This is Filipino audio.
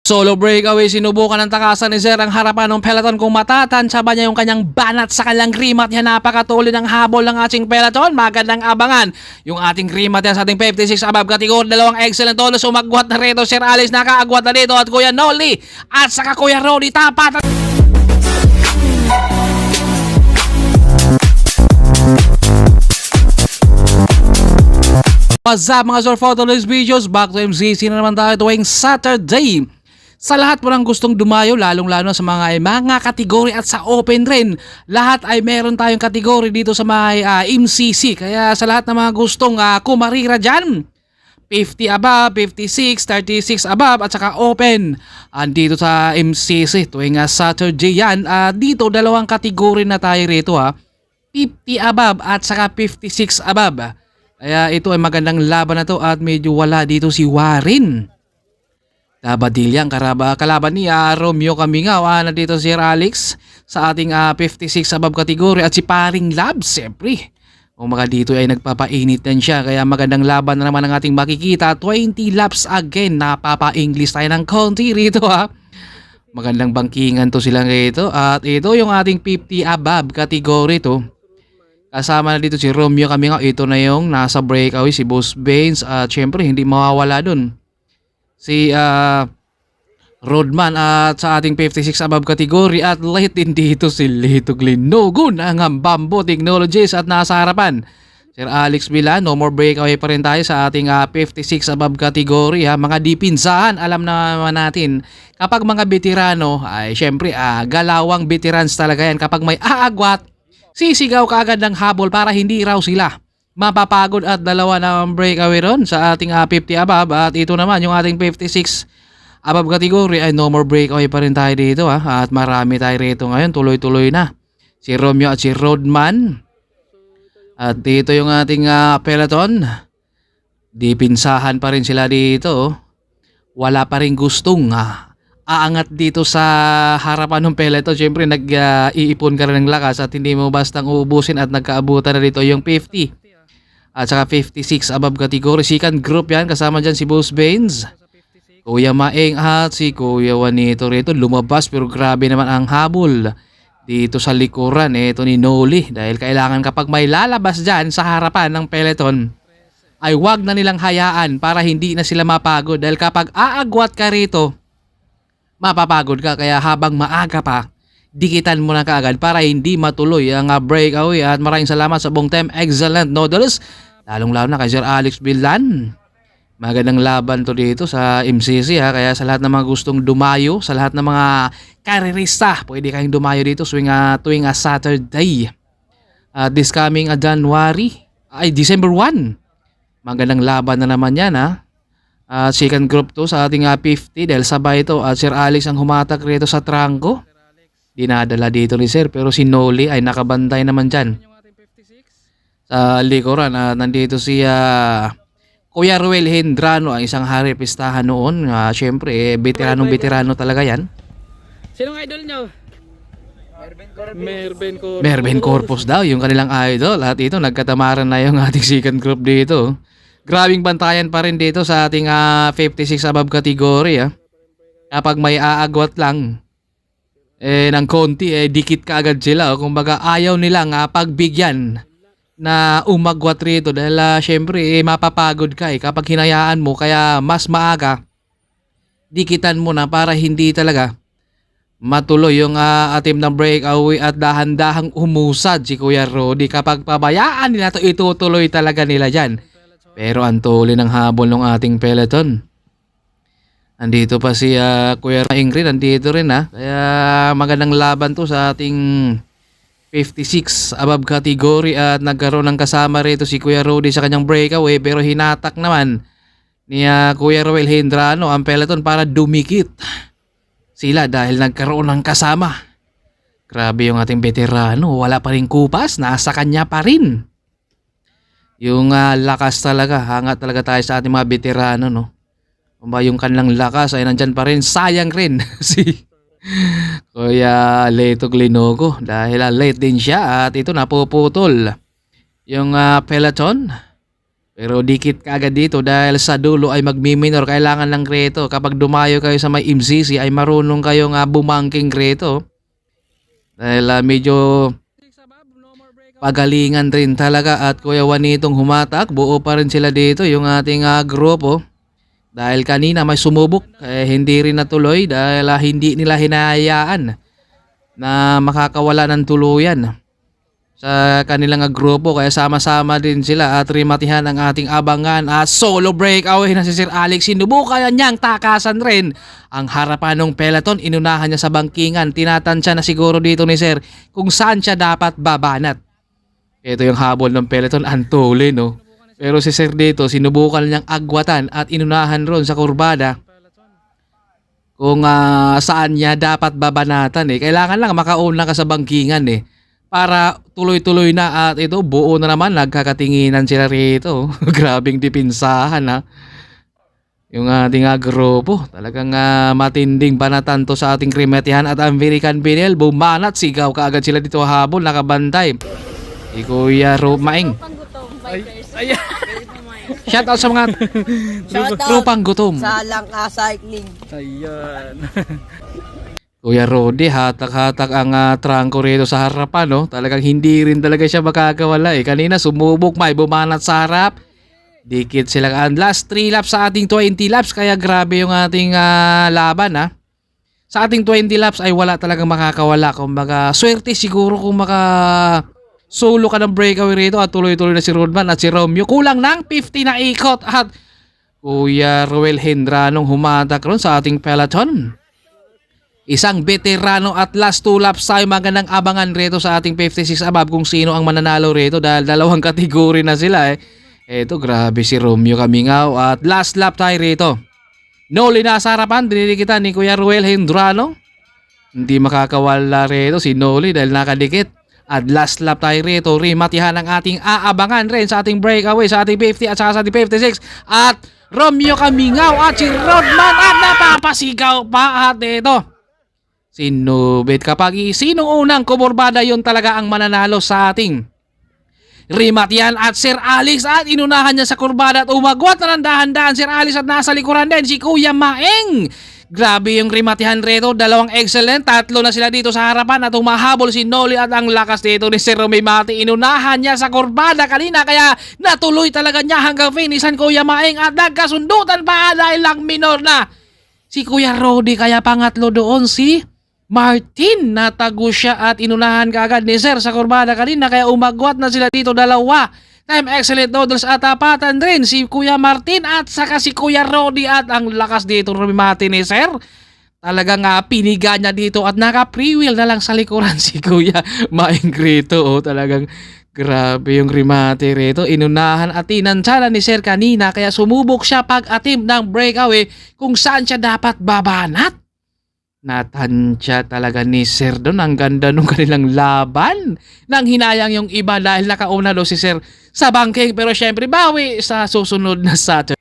Solo breakaway, sinubukan ng takasan ni Zer ang harapan ng peloton kung matatansya ba niya yung kanyang banat sa kanyang grimat. Yan napakatuloy ng habol ng ating peloton. Magandang abangan yung ating grimat yan sa ating 56 above category. Dalawang excellent tolos. Umagwat na rito. Sir Alice nakaagwat na dito at Kuya Noli at saka Kuya Rodi tapat. What's up mga Zor Photolist Videos? Back to MCC na naman tayo tuwing Saturday. Sa lahat po ng gustong dumayo, lalong-lalo sa mga mga kategory at sa open rin, lahat ay meron tayong kategory dito sa may ah, MCC. Kaya sa lahat ng mga gustong ah, kumarira dyan, 50 above, 56, 36 above at saka open. Andito sa MCC tuwing ah, Saturday yan. Ah, dito dalawang kategory na tayo rito ha. 50 above at saka 56 above. Kaya ito ay magandang laban na to at medyo wala dito si Warren. Labadilyang karaba, kalaban ni ah, Romeo Kamingaw. Ah, nandito si Alex sa ating ah, 56 above category at si Paring Labs, siyempre. Mga dito ay nagpapainit din siya kaya magandang laban na naman ang ating makikita. 20 laps again. Napapa-English tayo ng konti rito ha. Magandang bangkingan to silang rito. At ito yung ating 50 above category to. Kasama na dito si Romeo kami nga. Ito na yung nasa breakaway si Boss Baines. At syempre hindi mawawala dun. Si ah Rodman at sa ating 56 above category at late din dito si Lito Glinogo ng Bamboo Technologies at nasa harapan. Sir Alex Milan, no more breakaway pa rin tayo sa ating ah, 56 above category ha. Mga dipinsahan, alam naman natin kapag mga veterano ay syempre ah, galawang veterans talaga yan kapag may aagwat sisigaw ka agad ng habol para hindi raw sila mapapagod at dalawa na ang breakaway ron sa ating ah, 50 above. At ito naman yung ating 56 above category ay no more breakaway pa rin tayo dito ha at marami tayo rito ngayon. Tuloy-tuloy na. Si Romeo at si Rodman. At dito yung ating ah, peloton. Dipinsahan pa rin sila dito. Wala pa rin gustong ah, aangat dito sa harapan ng peloton. Syempre nag-iipon ka rin ng lakas at hindi mo bastang uubusin at nagkaabutan na dito yung 50 at saka 56 above category. Second group yan. Kasama dyan si Boss Baines. Kuya Maeng at si Kuya Juanito rito. Lumabas pero grabe naman ang habol. Dito sa likuran eh, ito ni Noli. Dahil kailangan kapag may lalabas dyan sa harapan ng peloton, ay wag na nilang hayaan para hindi na sila mapagod. Dahil kapag aagwat ka rito, mapapagod ka. Kaya habang maaga pa, dikitan mo na kaagad para hindi matuloy ang ah, breakaway. At maraming salamat sa buong team. Excellent noodles lalong lalo na kay Sir Alex Bilan magandang laban to dito sa MCC ha. Kaya sa lahat ng mga gustong dumayo sa lahat ng mga karerista pwede kayong dumayo dito tuwing, ah, tuwing ah, Saturday. At this coming ah, January ay December 1 magandang laban na naman yan ha. At second group to sa ating ah, 50 dahil sabay ito at Sir Alex ang humatak rito sa trangko dinadala dito ni Sir pero si Noli ay nakabantay naman dyan sa likuran at nandito si ah, Kuya Ruel Hendrano ang isang hari pistahan noon Ah, syempre eh, veteranong veterano talaga yan Sinong idol nyo? Merben Corpus. Mervin Corpus daw yung kanilang idol at ito nagkatamaran na yung ating second group dito grabing bantayan pa rin dito sa ating ah, 56 above category ah. kapag may aagwat lang eh ng konti eh dikit ka agad sila oh. kumbaga ayaw nila nga pagbigyan na umagwat rito dahil ah, syempre eh, mapapagod ka eh. Kapag hinayaan mo kaya mas maaga dikitan mo na para hindi talaga matuloy yung ah, atim ng breakaway at dahan-dahang umusad si Kuya Rodi kapag pabayaan nila to itutuloy talaga nila dyan. Pero ang tuloy ng habol ng ating peloton Andito pa si ah, Kuya Ingrid, andito rin ha. Kaya magandang laban to sa ating 56 above category at nagkaroon ng kasama rito si Kuya Rudy sa kanyang breakaway pero hinatak naman ni ah, Kuya Roel Hendrano ang peloton para dumikit sila dahil nagkaroon ng kasama. Grabe yung ating veterano, wala pa rin kupas, nasa kanya pa rin. Yung ah, lakas talaga, hangat talaga tayo sa ating mga veterano no. Kung ba yung kanilang lakas ay nandyan pa rin, sayang rin si Kuya Leto Glinogo dahil ah, late din siya at ito napuputol yung ah, peloton. Pero dikit ka agad dito dahil sa dulo ay magmiminor. Kailangan ng Greto. Kapag dumayo kayo sa may MCC ay marunong kayong uh, bumangking Greto. Dahil ah, medyo pagalingan rin talaga at Kuya Juanitong humatak. Buo pa rin sila dito yung ating ah, grupo. Dahil kanina may sumubok eh, hindi rin natuloy dahil ah, hindi nila hinahayaan na makakawala ng tuluyan sa kanilang ah, grupo. Kaya sama-sama din sila at rimatihan ang ating abangan. At solo breakaway na si Sir Alex. Sinubukan niyang takasan rin ang harapan ng peloton. Inunahan niya sa bangkingan. Tinatansya na siguro dito ni Sir kung saan siya dapat babanat. Ito yung habol ng peloton. Ang tuli no pero si Sir dito sinubukan niyang agwatan at inunahan ron sa kurbada kung ah, saan niya dapat babanatan eh kailangan lang makauna ka sa bangkingan eh para tuloy-tuloy na at ito buo na naman nagkakatinginan sila rito. Grabing dipinsahan ha. Yung ating uh, grupo, talagang ah, matinding banatan to sa ating krimetihan at American Pinel. Bumanat, sigaw kaagad sila dito habol, nakabantay. Si Kuya. Ay, Shout out sa mga Shoutout tropang gutom. sa Langka Cycling. ayan. Kuya Rodi, hatak-hatak ang uh, trangko rito sa harapan, no? Talagang hindi rin talaga siya makakawala eh. Kanina sumubok may bumanat sa harap. Dikit silang ang last 3 laps sa ating 20 laps kaya grabe yung ating ah, laban ha. Sa ating 20 laps ay wala talagang makakawala. Kumbaga, swerte siguro kung maka solo ka ng breakaway rito at tuloy-tuloy na si Rodman at si Romeo. Kulang ng 50 na ikot at Kuya Ruel Hendranong humatak ron sa ating peloton. Isang veterano at last two laps tayo magandang abangan rito sa ating 56 above kung sino ang mananalo rito dahil dalawang kategory na sila eh. Eto grabe si Romeo Kamingaw at last lap tayo rito. Noli nasa harapan, dinidikitan ni Kuya Ruel Hendrano. Hindi makakawala rito si Noli dahil nakadikit. At last lap tayo rito, rimatihan ang ating aabangan rin sa ating breakaway sa ating 50 at saka sa ating 56. At Romeo Kamingaw at si Rodman at napapasigaw pa at ito. Sinubit kapag sinong unang kumurbada yon talaga ang mananalo sa ating Rimatian at Sir Alex at inunahan niya sa kurbada at umagwat na ng dahan-dahan Sir Alex at nasa likuran din si Kuya Maeng. Grabe yung Rimatian reto, dalawang excellent, tatlo na sila dito sa harapan at humahabol si Noli at ang lakas dito ni Sir Romimati. Inunahan niya sa kurbada kanina kaya natuloy talaga niya hanggang finish ang Kuya Maeng at nagkasundutan pa dahil lang minor na. Si Kuya Rodi kaya pangatlo doon si Martin natago siya at inunahan kaagad ni Sir sa kurbada kanina kaya umagwat na sila dito dalawa. Time excellent noodles at tapatan rin si Kuya Martin at saka si Kuya Rodi at ang lakas dito ni Sir. Talagang uh, piniga niya dito at naka-pre-wheel na lang sa likuran si Kuya Maing Grito. Oh, talagang grabe yung rimate rito. Inunahan at tinansala ni Sir kanina kaya sumubok siya pag-atim ng breakaway kung saan siya dapat babanat. Natansya talaga ni Sir doon. Ang ganda nung kanilang laban. Nang hinayang yung iba dahil nakauna daw si Sir sa banking. Pero syempre bawi sa susunod na Saturday.